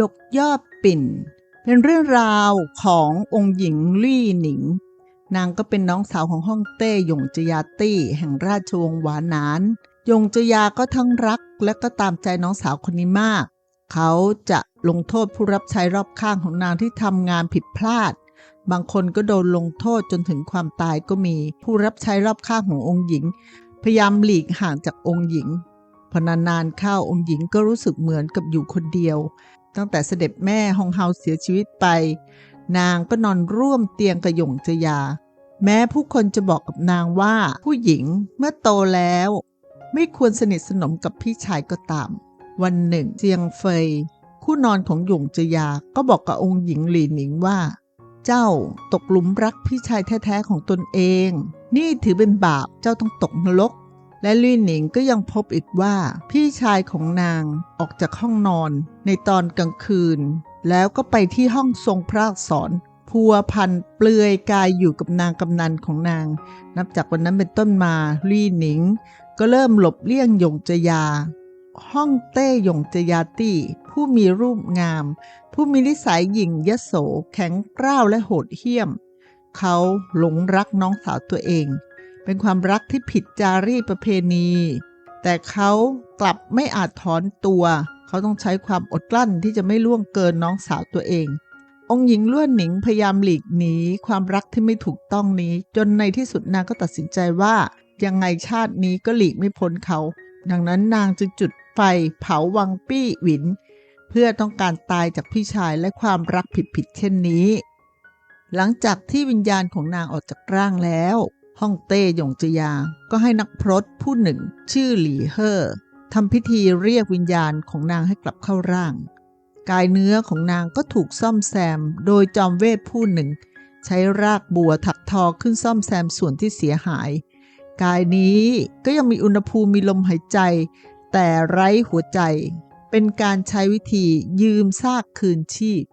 ยกยอดปิ่น เป็นเรื่องราวขององค์หญิงลี่หนิง นางก็เป็นน้องสาวของฮ่องเต้หยงจยาตี้แห่งราชวงศ์หวานานหยงจยาก็ทั้งรักและก็ตามใจน้องสาวคนนี้มาก เขาจะลงโทษผู้รับใช้รอบข้างของนางที่ทำงานผิดพลาด บางคนก็โดนลงโทษจนถึงความตายก็มี ผู้รับใช้รอบข้างขององค์หญิง พยายามหลีกห่างจากองค์หญิงพอนานๆเข้าองค์หญิงก็รู้สึกเหมือนกับอยู่คนเดียว ตั้งแต่เสด็จแม่ฮองเฮาเสียชีวิตไป นางก็นอนร่วมเตียงกับหยงจยา แม้ผู้คนจะบอกกับนางว่าผู้หญิงเมื่อโตแล้ว ไม่ควรสนิทสนมกับพี่ชายก็ตาม วันหนึ่งเจียงเฟย คู่นอนของหยงจยาก็บอกกับองค์หญิงหลีหนิงว่า เจ้าตกหลุมรักพี่ชายแท้ๆของตนเอง นี่ถือเป็นบาปเจ้าต้องตกนรก และลี่หนิงก็ยังพบอีกว่าพี่ชายของนางออกจากห้องนอนในตอนกลางคืน แล้วก็ไปที่ห้องทรงพระอักษรพัวพันเปลือยกายอยู่กับนางกำนันของนาง นับจากวันนั้นเป็นต้นมาลี่หนิง ก็เริ่มหลบเลี่ยงหยงจยา ห้องเต้หยงจยาตี้ผู้มีรูปงาม ผู้มีนิสัยหยิ่งยโสแข็งกร้าวและโหดเหี้ยม เขาหลงรักน้องสาวตัวเอง เป็นความรักที่ผิดจารีตประเพณี แต่เขากลับไม่อาจถอนตัว เขาต้องใช้ความอดกลั้นที่จะไม่ล่วงเกินน้องสาวตัวเอง องค์หญิงล้วนหนิงพยายามหลีกหนีความรักที่ไม่ถูกต้องนี้ จนในที่สุดนางก็ตัดสินใจว่ายังไงชาตินี้ก็หลีกไม่พ้นเขา ดังนั้นนางจึงจุดไฟเผาวังปี้หวิน เพื่อต้องการตายจากพี่ชายและความรักผิดๆเช่นนี้ หลังจากที่วิญญาณของนางออกจากร่างแล้ว ฮ่องเต้หยงจียา ก็ให้นักพรตผู้หนึ่ง ชื่อหลี่เฮ่อทำพิธีเรียกวิญญาณของนางให้กลับเข้าร่าง กายเนื้อของนางก็ถูกซ่อมแซม โดยจอมเวทผู้หนึ่ง ใช้รากบัวถักทอขึ้นซ่อมแซมส่วนที่เสียหาย กายนี้ก็ยังมีอุณหภูมิมีลมหายใจ แต่ไร้หัวใจ เป็นการใช้วิธียืมซากคืนชีพ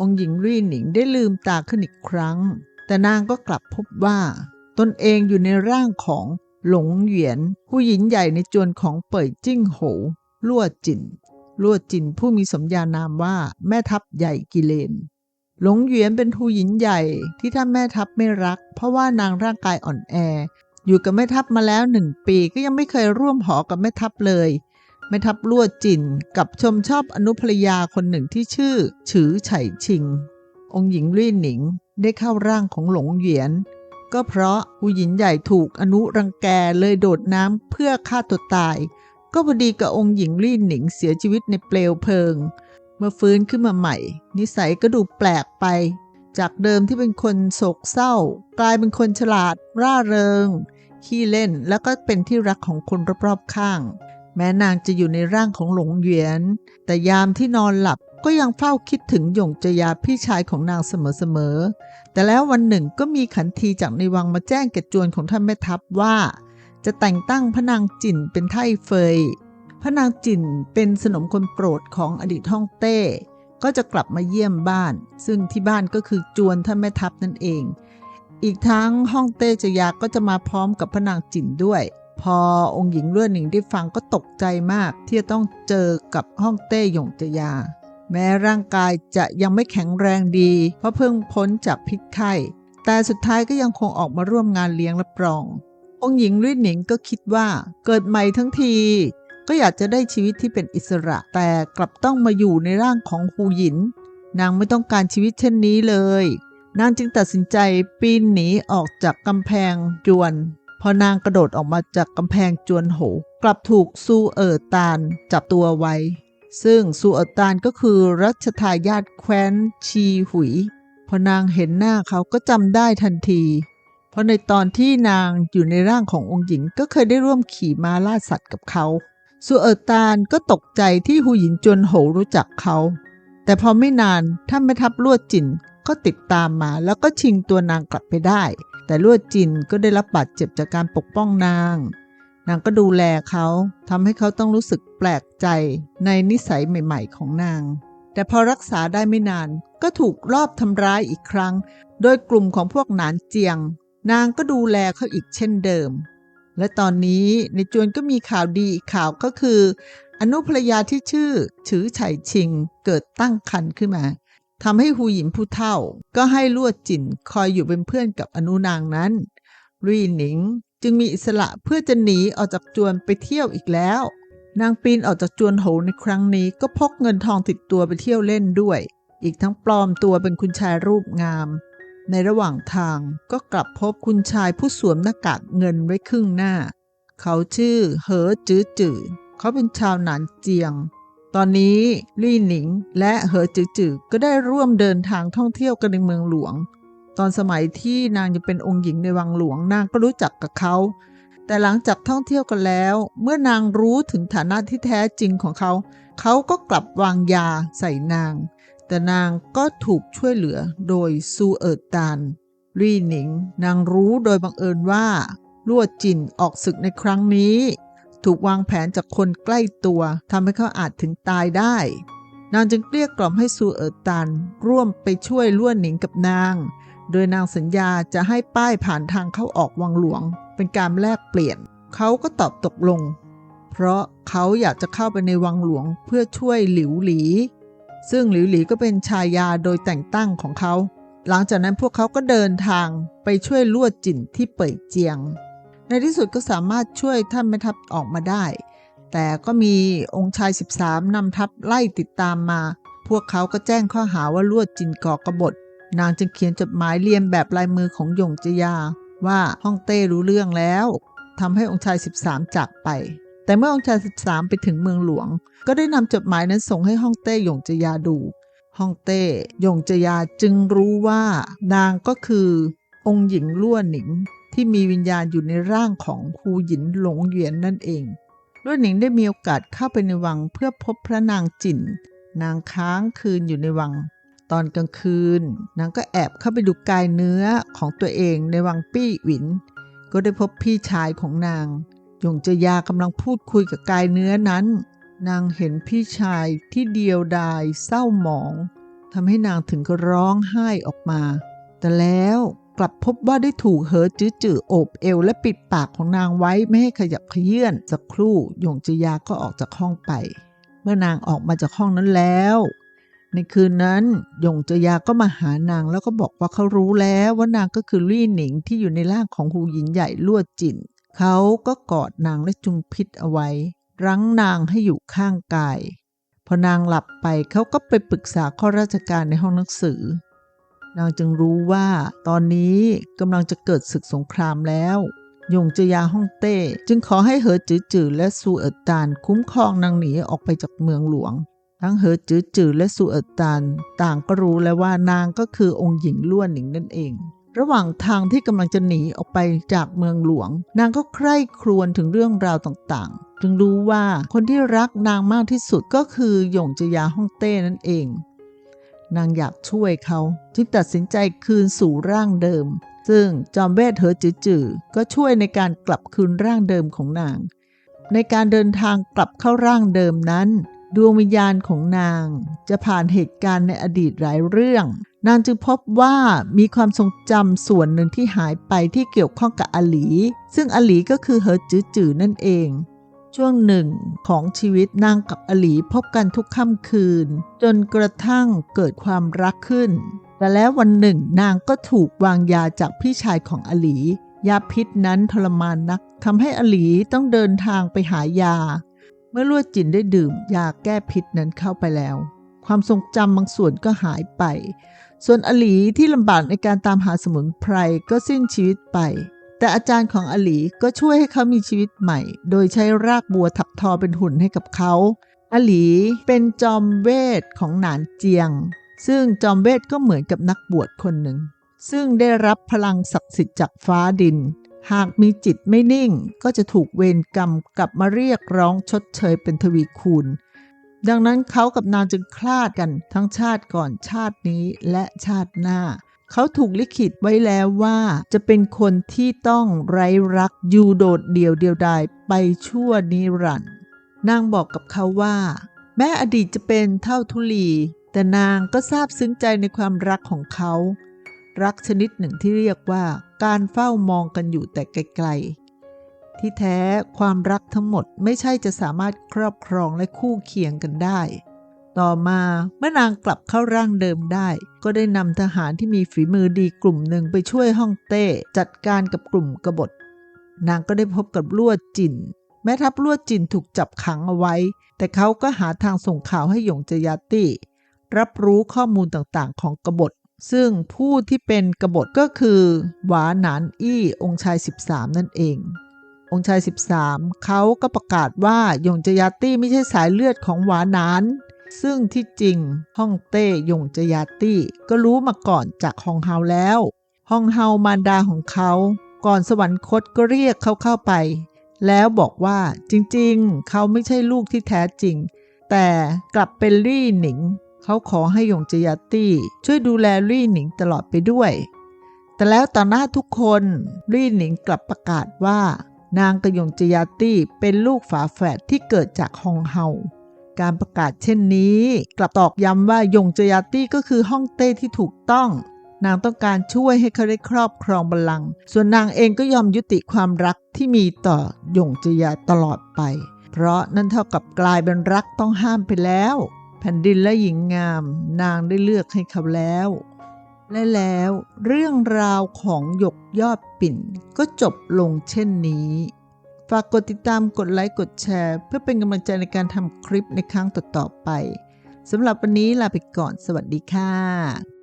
องค์หญิงรี่หนิงได้ลืมตาขึ้นอีกครั้ง แต่นางก็กลับพบว่า ตนเองอยู่ในร่างของหลงเหวียน ผู้หญิงใหญ่ในจวนของเป่ยจิ้งโหวลั่วจินลั่วจินผู้มีสมญานามว่าแม่ทัพใหญ่กิเลน หลงเหวียนเป็นผู้หญิงใหญ่ที่ท่านแม่ทัพไม่รัก เพราะว่านางร่างกายอ่อนแอ อยู่กับแม่ทัพมาแล้วหนึ่งปีก็ยังไม่เคยร่วมหอกับแม่ทัพเลยแม่ทัพลั่วจินกับชมชอบอนุภรรยาคนหนึ่งที่ชื่อฉือไฉชิง องค์หญิงลี่หนิงได้เข้าร่างของหลงเหวียน ก็เพราะผู้หญิงใหญ่ถูกอนุรังแกเลยโดดน้ำเพื่อฆ่าตัวตาย ก็พอดีกับองค์หญิงลี่หนิงเสียชีวิตในเปลวเพลิง เมื่อฟื้นขึ้นมาใหม่ นิสัยก็ดูแปลกไป จากเดิมที่เป็นคนโศกเศร้า กลายเป็นคนฉลาด ร่าเริง ขี้เล่นแล้วก็เป็นที่รักของคนรอบๆข้าง แม้นางจะอยู่ในร่างของหลงเหวียน แต่ยามที่นอนหลับก็ยังเฝ้าคิดถึงหยงจยาพี่ชายของนางเสมอๆ แต่แล้ววันหนึ่งก็มีขันทีจากในวังมาแจ้งแก่จวนของท่านแม่ทัพว่า จะแต่งตั้งพระนางจิ่นเป็นไท่เฟย พระนางจิ่นเป็นสนมคนโปรดของอดีตฮ่องเต้ ก็จะกลับมาเยี่ยมบ้าน ซึ่งที่บ้านก็คือจวนท่านแม่ทัพนั่นเอง อีกทั้งฮ่องเต้จยาก็จะมาพร้อมกับพระนางจิ่นด้วย พอองค์หญิงเลื่อนหนิงได้ฟังก็ตกใจมากที่จะต้องเจอกับฮ่องเต้หยงจยา แม้ร่างกายจะยังไม่แข็งแรงดี เพราะเพิ่งพ้นจากพิษไข้ แต่สุดท้ายก็ยังคงออกมาร่วมงานเลี้ยงรับรอง องค์หญิงลื่นหนิงก็คิดว่าเกิดใหม่ทั้งที ก็อยากจะได้ชีวิตที่เป็นอิสระ แต่กลับต้องมาอยู่ในร่างของฮูหยิน นางไม่ต้องการชีวิตเช่นนี้เลยนางจึงตัดสินใจปีนหนีออกจากกำแพงจวน พอนางกระโดดออกมาจากกำแพงจวนโห กลับถูกซูเอ๋อตานจับตัวไว้ ซึ่งซูเอ๋อตานก็คือรัชทายาทแคว้นชีหุย พอนางเห็นหน้าเขาก็จำได้ทันที เพราะในตอนที่นางอยู่ในร่างขององค์หญิงก็เคยได้ร่วมขี่ม้าล่าสัตว์กับเขาซูเอ๋อตานก็ตกใจที่หูหยินจวนโหรู้จักเขา แต่พอไม่นานท่านแม่ทัพลวดจินก็ติดตามมาแล้วก็ชิงตัวนางกลับไปได้ แต่ลวดจินก็ได้รับบาดเจ็บจากการปกป้องนาง นางก็ดูแลเขาทำให้เขาต้องรู้สึกแปลกใจในนิสัยใหม่ ๆ ของนาง แต่พอรักษาได้ไม่นานก็ถูกลอบทำร้ายอีกครั้ง โดยกลุ่มของพวกหนานเจียง นางก็ดูแลเขาอีกเช่นเดิม และตอนนี้ในจวนก็มีข่าวดีอีกข่าวก็คือ อนุภรรยาที่ชื่อฉือไฉชิงเกิดตั้งครรภ์ขึ้นมา ทำให้หูหยินผู้เฒ่า ก็ให้ลวดจินคอยอยู่เป็นเพื่อนกับอนุนางนั้นรีหนิงจึงมีอิสระเพื่อจะหนีออกจากจวนไปเที่ยวอีกแล้ว นางปีนออกจากจวนโหในครั้งนี้ก็พกเงินทองติดตัวไปเที่ยวเล่นด้วย อีกทั้งปลอมตัวเป็นคุณชายรูปงาม ในระหว่างทางก็กลับพบคุณชายผู้สวมหน้ากากเงินไว้ครึ่งหน้า เขาชื่อเหอจื้อจื่อเขาเป็นชาวหนานเจียง ตอนนี้ลี่หนิงและเหอจือจือก็ได้ร่วมเดินทางท่องเที่ยวกันในเมืองหลวง ตอนสมัยที่นางยังเป็นองค์หญิงในวังหลวงนางก็รู้จักกับเขาแต่หลังจากท่องเที่ยวกันแล้ว เมื่อนางรู้ถึงฐานะที่แท้จริงของเขา เขาก็กลับวางยาใส่นาง แต่นางก็ถูกช่วยเหลือโดยซูเอิร์ตานรี่หนิง นางรู้โดยบังเอิญว่าลวดจินออกศึกในครั้งนี้ ถูกวางแผนจากคนใกล้ตัวทำให้เขาอาจถึงตายได้ นางจึงเกลี้ยกล่อมให้ซูเอิร์ตัน ร่วมไปช่วยล้วนหนิงกับนาง โดยนางสัญญาจะให้ป้ายผ่านทางเข้าออกวังหลวง เป็นการแลกเปลี่ยน เขาก็ตอบตกลง เพราะเขาอยากจะเข้าไปในวังหลวงเพื่อช่วยหลิวหลี ซึ่งหลิวหลีก็เป็นชายาโดยแต่งตั้งของเขา หลังจากนั้นพวกเขาก็เดินทางไปช่วยลวดจินที่เป่ยเจียง ในที่สุดก็สามารถช่วยท่านแม่ทัพออกมาได้ แต่ก็มีองค์ชาย 13 นำทัพไล่ติดตามมา พวกเขาก็แจ้งข้อหาว่าลวดจินก่อกบฏ นางจึงเขียนจดหมายเรียนแบบลายมือของหยงจยา ว่าฮ่องเต้รู้เรื่องแล้วทำให้องค์ชาย 13 จากไป แต่เมื่อองค์ชาย 13 ไปถึงเมืองหลวง ก็ได้นำจดหมายนั้นส่งให้ฮ่องเต้หยงจยาดูฮ่องเต้หยงจยาจึงรู้ว่านางก็คือ องค์หญิงล้วนหนิง ที่มีวิญญาณอยู่ในร่างของฮูหยินหลงเหวียนนั่นเองล้วนหนิงได้มีโอกาสเข้าไปในวังเพื่อพบพระนางจินนางค้างคืนอยู่ในวัง ตอนกลางคืน นางก็แอบเข้าไปดูกายเนื้อของตัวเองในวังปี้หวิน ก็ได้พบพี่ชายของนางหยงจยากำลังพูดคุยกับกายเนื้อนั้น นางเห็นพี่ชายที่เดียวดายเศร้าหมองทำให้นางถึงก็ร้องไห้ออกมา แต่แล้ว กลับพบว่าได้ถูกเหอจื้อจื่อโอบเอว และปิดปากของนางไว้ไม่ให้ขยับขยื่นสักครู่หยงจียาก็ออกจากห้องไป เมื่อนางออกมาจากห้องนั้นแล้ว ในคืนนั้นหยงจยาก็มาหานางแล้วก็บอกว่าเขารู้แล้วว่านางก็คือลี่หนิงที่อยู่ในร่างของหูหญินใหญ่ลวดจินเขาก็กอดนางและจุมพิษเอาไว้ รั้งนางให้อยู่ข้างกาย พอนางหลับไปเขาก็ไปปรึกษาข้อราชการในห้องหนังสือ นางจึงรู้ว่าตอนนี้กำลังจะเกิดศึกสงครามแล้วยงจยาฮ่องเต้ จึงขอให้เหอจือจือและซูเอิร์ตานคุ้มครองนางหนีออกไปจากเมืองหลวง ทั้งเหอจือจือและซูเอิร์ตานต่างก็รู้แล้วว่านางก็คือองค์หญิงล้วนหนิงนั่นเอง ระหว่างทางที่กำลังจะหนีออกไปจากเมืองหลวง นางก็ใคร่ครวญถึงเรื่องราวต่างๆ จึงรู้ว่าคนที่รักนางมากที่สุดก็คือหยงจยาฮ่องเต้นั่นเอง นางอยากช่วยเขา จึงตัดสินใจคืนสู่ร่างเดิม ซึ่งจอมเวทเหอจือจือก็ช่วยในการกลับคืนร่างเดิมของนาง ในการเดินทางกลับเข้าร่างเดิมนั้น ดวงวิญญาณของนาง จะผ่านเหตุการณ์ในอดีตหลายเรื่อง นางจึงพบว่ามีความทรงจำส่วนหนึ่งที่หายไปที่เกี่ยวข้องกับอลี ซึ่งอลีก็คือเหอจือจือนั่นเอง ช่วงหนึ่งของชีวิตนางกับอลีพบกันทุกค่ำคืน จนกระทั่งเกิดความรักขึ้น แต่แล้ววันหนึ่งนางก็ถูกวางยาจากพี่ชายของอลี ยาพิษนั้นทรมานนักทำให้อลีต้องเดินทางไปหายา เมื่อลวดจินได้ดื่มยาแก้พิษนั้นเข้าไปแล้ว ความทรงจำบางส่วนก็หายไป ส่วนอลีที่ลำบากในการตามหาสมุนไพรก็สิ้นชีวิตไป แต่อาจารย์ของอลีก็ช่วยให้เขามีชีวิตใหม่ โดยใช้รากบัวถักทอเป็นหุ่นให้กับเขาอลีเป็นจอมเวทของหนานเจียง ซึ่งจอมเวทก็เหมือนกับนักบวชคนหนึ่ง ซึ่งได้รับพลังศักดิ์สิทธิ์จากฟ้าดิน หากมีจิตไม่นิ่งก็จะถูกเวรกรรมกลับมาเรียกร้องชดเชยเป็นทวีคูณ ดังนั้นเขากับนางจึงคลาดกันทั้งชาติก่อนชาตินี้และชาติหน้า เขาถูกลิขิตไว้แล้วว่าจะเป็นคนที่ต้องไร้รักอยู่โดดเดี่ยวเดียวดายไปชั่วนิรันดร์นางบอกกับเขาว่า แม้อดีตจะเป็นเท่าทุลี แต่นางก็ซาบซึ้งใจในความรักของเขา รักชนิดหนึ่งที่เรียกว่า การเฝ้ามองกันอยู่แต่ไกลๆที่แท้ความรักทั้งหมดไม่ใช่จะสามารถครอบครองและคู่เคียงกันได้ ต่อมาเมื่อนางกลับเข้าร่างเดิมได้ ก็ได้นำทหารที่มีฝีมือดีกลุ่มหนึ่งไปช่วยฮ่องเต้จัดการกับกลุ่มกบฏ นางก็ได้พบกับลวดจินแม้ทัพลวดจินถูกจับขังเอาไว้ แต่เขาก็หาทางส่งข่าวให้หยงจยาตี้ รับรู้ข้อมูลต่างๆ ของกบฏ ซึ่งผู้ที่เป็นกบฏก็คือหวาหนานอี้องค์ชาย 13 นั่นเอง องค์ชาย 13 เขาก็ประกาศว่าหยงจยาตี้ไม่ใช่สายเลือดของหวาหนาน ซึ่งที่จริงฮ่องเต้ยงจยาตี้ก็รู้มาก่อนจากฮองเฮาแล้วฮองเฮามารดาของเขา ก่อนสวรรคตก็เรียกเขาเข้าไป แล้วบอกว่าจริงๆ เขาไม่ใช่ลูกที่แท้จริง แต่กลับเป็นลี่หนิง เขาขอให้ยงจยาตี้ช่วยดูแลลี่หนิงตลอดไปด้วย แต่แล้วต่อหน้าทุกคนลี่หนิงกลับประกาศว่า นางกับยงจยาตี้เป็นลูกฝาแฝดที่เกิดจากฮองเฮา การประกาศเช่นนี้ กลับตอกย้ำว่ายงจยาตี้ก็คือฮ่องเต้ที่ถูกต้อง นางต้องการช่วยให้เขาได้ครอบครองบัลลังก์ส่วนนางเองก็ยอมยุติความรักที่มีต่อยงจยาตลอดไป เพราะนั่นเท่ากับกลายเป็นรักต้องห้ามไปแล้ว แผ่นดินและหญิงงาม นางได้เลือกให้เขาแล้วและแล้วเรื่องราวของหยกยอดปิ่นก็จบลงเช่นนี้ ฝากกดติดตามกดไลค์กดแชร์ เพื่อเป็นกำลังใจในการทำคลิปในครั้งต่อๆไปสำหรับวันนี้ลาไปก่อน สวัสดีค่ะ